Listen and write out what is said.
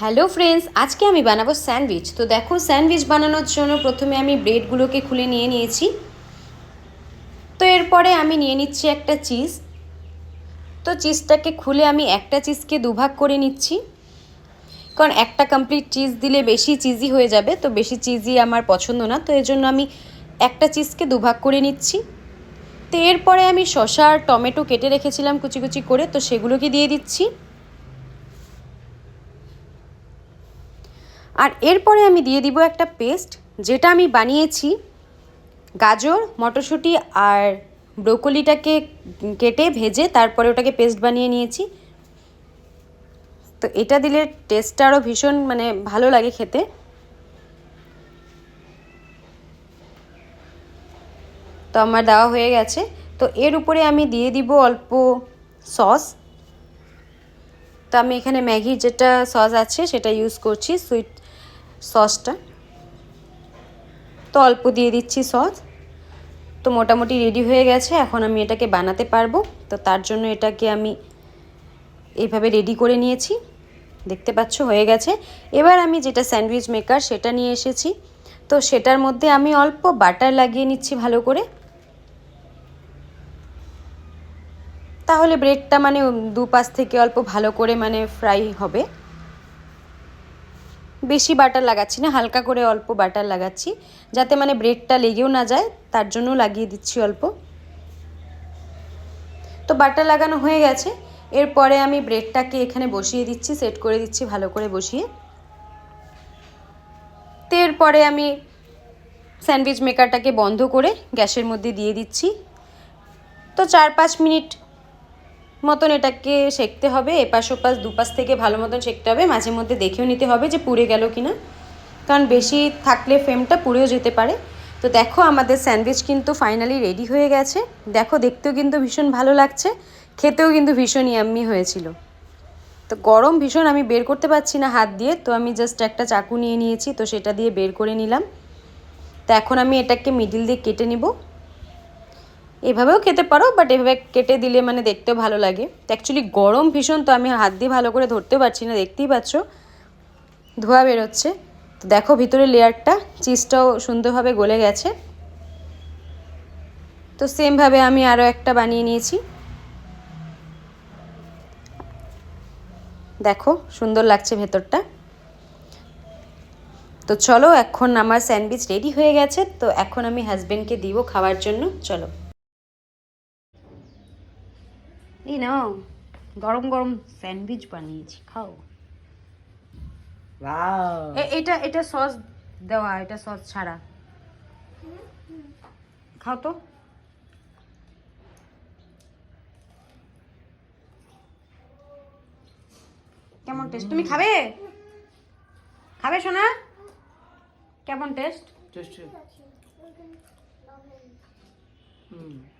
Hello friends, আজকে আমি বানাবো স্যান্ডউইচ। তো দেখো, স্যান্ডউইচ বানানোর জন্য প্রথমে আমি ব্রেডগুলোকে খুলে নিয়ে নিয়েছি। তো এরপরে আমি নিয়ে নিচ্ছি একটা চিজ। তো চিজটাকে খুলে আমি একটা চিজকে দুভাগ করে নিচ্ছি। কারণ একটা কমপ্লিট চিজ দিলে বেশি চিজি হয়ে যাবে, তো বেশি চিজি আমার পছন্দ না, তো এর জন্য আমি একটা চিজকে দুভাগ করে নিচ্ছি। তো এরপরে আমি শসা আর টমেটো কেটে রেখেছিলাম কুচি কুচি করে, তো সেগুলোকে দিয়ে দিচ্ছি। আর এরপরে আমি দিয়ে দিব একটা পেস্ট, যেটা আমি বানিয়েছি গাজর, মটরশুঁটি আর ব্রোকলিটাকে কেটে ভেজে তারপরে ওটাকে পেস্ট বানিয়ে নিয়েছি। তো এটা দিলে টেস্টটা আরও ভীষণ মানে ভালো লাগে খেতে। তো আমার দেওয়া হয়ে গেছে। তো এর উপরে আমি দিয়ে দিব অল্প সস। তো আমি এখানে ম্যাগির যেটা সস আছে সেটা ইউজ করছি, সুইট সসটা। তো অল্প দিয়ে দিচ্ছি সস। তো মোটামুটি রেডি হয়ে গেছে, এখন আমি এটাকে বানাতে পারব। তো তার জন্য এটাকে আমি এইভাবে রেডি করে নিয়েছি। দেখতে পাচ্ছ, হয়ে গেছে। এবার আমি যেটা স্যান্ডউইচ মেকার সেটা নিয়ে এসেছি। তো সেটার মধ্যে আমি অল্প বাটার লাগিয়ে নিচ্ছি ভালো করে। তাহলে ব্রেডটা মানে দুপাশ থেকে অল্প ভালো করে মানে ফ্রাই হবে। বেশি বাটার লাগাচ্ছি না, হালকা করে অল্প বাটার লাগাচ্ছি, যাতে মানে ব্রেডটা লেগেও না যায়, তার জন্য লাগিয়ে দিচ্ছি অল্প। তো বাটার লাগানো হয়ে গেছে, এরপরে আমি ব্রেডটাকে এখানে বসিয়ে দিচ্ছি, সেট করে দিচ্ছি ভালো করে বসিয়ে। তো এরপরে আমি স্যান্ডউইচ মেকারটাকে বন্ধ করে গ্যাসের মধ্যে দিয়ে দিচ্ছি। তো চার পাঁচ মিনিট মতন এটাকে সেঁকতে হবে, এপাশ ওপাশ, দুপাশ থেকে ভালো মতন সেঁকতে হবে, মাঝে মধ্যে দেখেও নিতে হবে যে পুড়ে গেল কি না কারণ বেশি থাকলে ফ্রেমটা পুড়েও যেতে পারে। তো দেখো আমাদের স্যান্ডউইচ কিন্তু ফাইনালি রেডি হয়ে গেছে। দেখো দেখতেও কিন্তু ভীষণ ভালো লাগছে, খেতেও কিন্তু ভীষণ ইয়াম্মি হয়েছিল। তো গরম ভীষণ আমি বের করতে পারছি না হাত দিয়ে, তো আমি জাস্ট একটা চাকু নিয়ে নিয়েছি, তো সেটা দিয়ে বের করে নিলাম। তো এখন আমি এটাকে মিডিল দিয়ে কেটে নিব। এভাবেও খেতে পারো বাট এভাবে কেটে দিলে মানে দেখতেও ভালো লাগে। তো অ্যাকচুয়ালি গরম ভীষণ, তো আমি হাত দিয়ে ভালো করে ধরতেও পারছি না, দেখতেই পাচ্ছ। ধোয়া বেরোচ্ছে। তো দেখো ভিতরে লেয়ারটা চিজটাও সুন্দরভাবে গলে গেছে। তো সেমভাবে আমি আরও একটা বানিয়ে নিয়েছি। দেখো, সুন্দর লাগছে ভেতরটা। তো চলো, এখন আমার স্যান্ডউইচ রেডি হয়ে গেছে। তো এখন আমি হাজব্যান্ডকে দিব খাওয়ার জন্য। চলো। এই নাও গরম গরম স্যান্ডউইচ বানিয়েছি খাও। এ- এটা এটা সস দেওয়া এটা সস ছাড়া। খাও তো। কেমন টেস্ট তুমি খাবে? খাবে সোনা? কেমন টেস্ট two. Hmm.